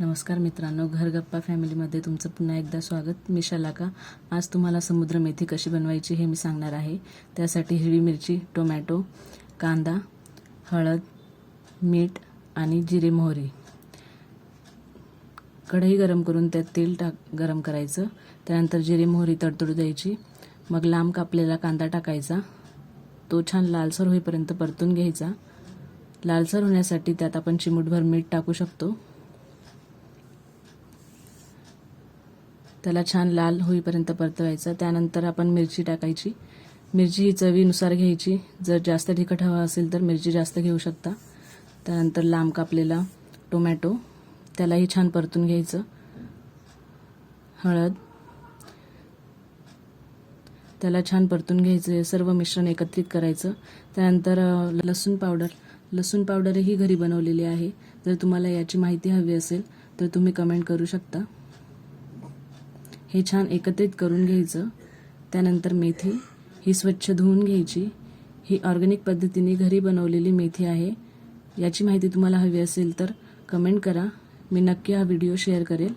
नमस्कार मित्रांनो घरगप्पा फॅमिलीमध्ये तुमचं पुन्हा एकदा स्वागत. मी शलाका. आज तुम्हाला समुद्र मेथी कशी बनवायची हे मी सांगणार आहे. त्यासाठी हिरवी मिरची टोमॅटो कांदा हळद मीठ आणि जिरे मोहरी. कढई गरम करून त्यात तेल टाक गरम करायचं. त्यानंतर जिरे मोहरी तडतडू द्यायची. मग लांब कापलेला कांदा टाकायचा. तो छान लालसर होईपर्यंत परतून घ्यायचा. लालसर होण्यासाठी त्यात आपण चिमूटभर मीठ टाकू शकतो. त्याला छान लाल होईपर्यंत परतवायचं. त्यानंतर आपण मिरची टाकायची. मिरची ही चवीनुसार घ्यायची. जर जास्त तिखट हवा असेल तर मिरची जास्त घेऊ शकता. त्यानंतर लांब कापलेला टोमॅटो. त्यालाही छान परतून घ्यायचं. हळद. त्याला छान परतून घ्यायचं. सर्व मिश्रण एकत्रित करायचं. त्यानंतर लसूण पावडर. लसूण पावडरही घरी बनवलेली आहे. जर तुम्हाला याची माहिती हवी असेल तर तुम्ही कमेंट करू शकता. हे छान एकत्रित करून घ्यायचं. त्यानंतर मेथी. ही स्वच्छ धुवून घ्यायची. ही ऑर्गॅनिक पद्धतीने घरी बनवलेली मेथी आहे. याची माहिती तुम्हाला हवी असेल तर कमेंट करा. मी नक्की हा व्हिडिओ शेअर करेल.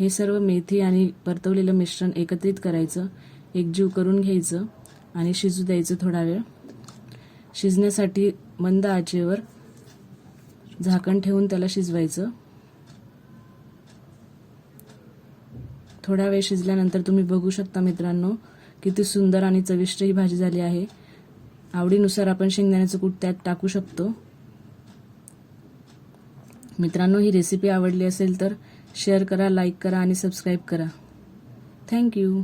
हे सर्व मेथी आणि परतवलेलं मिश्रण एकत्रित करायचं. एकजीव करून घ्यायचं आणि शिजू द्यायचं थोडा वेळ. शिजण्यासाठी मंद आचेवर झाकण ठेवून त्याला शिजवायचं. थोडा वेळ शिजल्यानंतर तुम्ही बघू शकता मित्रांनो किती सुंदर आणि चविष्ट ही भाजी झाली आहे. आवडीनुसार आपण शेंगदाण्याचं कूट त्यात टाकू शकतो. मित्रांनो ही रेसिपी आवडली असेल तर शेअर करा लाईक करा आणि सबस्क्राईब करा. थँक्यू